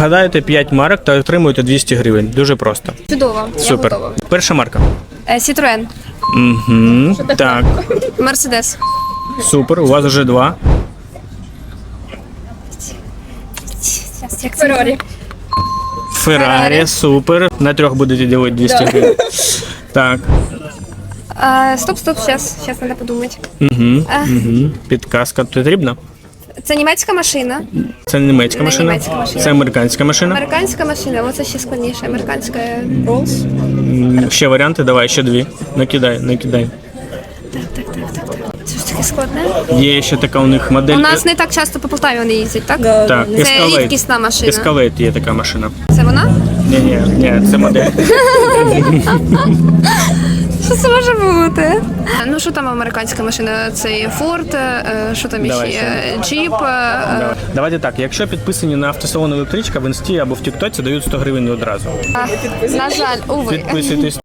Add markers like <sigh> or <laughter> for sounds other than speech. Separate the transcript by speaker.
Speaker 1: Гадаєте 5 марок та отримуєте 200 гривень. Дуже просто.
Speaker 2: Чудово. Я
Speaker 1: Супер.
Speaker 2: готова.
Speaker 1: Перша марка.
Speaker 2: Е, Citroen.
Speaker 1: Угу. Так,
Speaker 2: Мерседес.
Speaker 1: супер. У вас вже два.
Speaker 2: Як Феррарі.
Speaker 1: Феррарі,
Speaker 2: Феррарі.
Speaker 1: супер. На трьох будете ділити 200 гривень. Так.
Speaker 2: А, стоп, стоп, сейчас, сейчас надо подумать.
Speaker 1: Угу. Угу. Підказка потрібна.
Speaker 2: Це німецька машина.
Speaker 1: Це не німецька
Speaker 2: Не
Speaker 1: машина.
Speaker 2: німецька машина.
Speaker 1: Це американська машина.
Speaker 2: Американська машина, оце ще складніше. Американська Rolls.
Speaker 1: М, Ще варіанти, давай, ще дві. Накидай, накидай.
Speaker 2: Це ж таке складне.
Speaker 1: Є ще така у них модель.
Speaker 2: У нас не так часто по Полтаві вони їздять, так?
Speaker 1: Так,
Speaker 2: Це
Speaker 1: Escalade.
Speaker 2: рідкісна машина.
Speaker 1: Escalade є така машина.
Speaker 2: Це вона?
Speaker 1: Ні, ні, ні, це модель. <laughs>
Speaker 2: Це може бути? Ну що там американська машина? Це є Ford, е, що там
Speaker 1: Давай
Speaker 2: ще? є? Jeep. е,
Speaker 1: Давай. Давайте так, якщо підписані на автосалон електричка в інсті або в Тіктоці дають 100 гривень одразу.
Speaker 2: е, На жаль, увы.
Speaker 1: Підписуйтесь.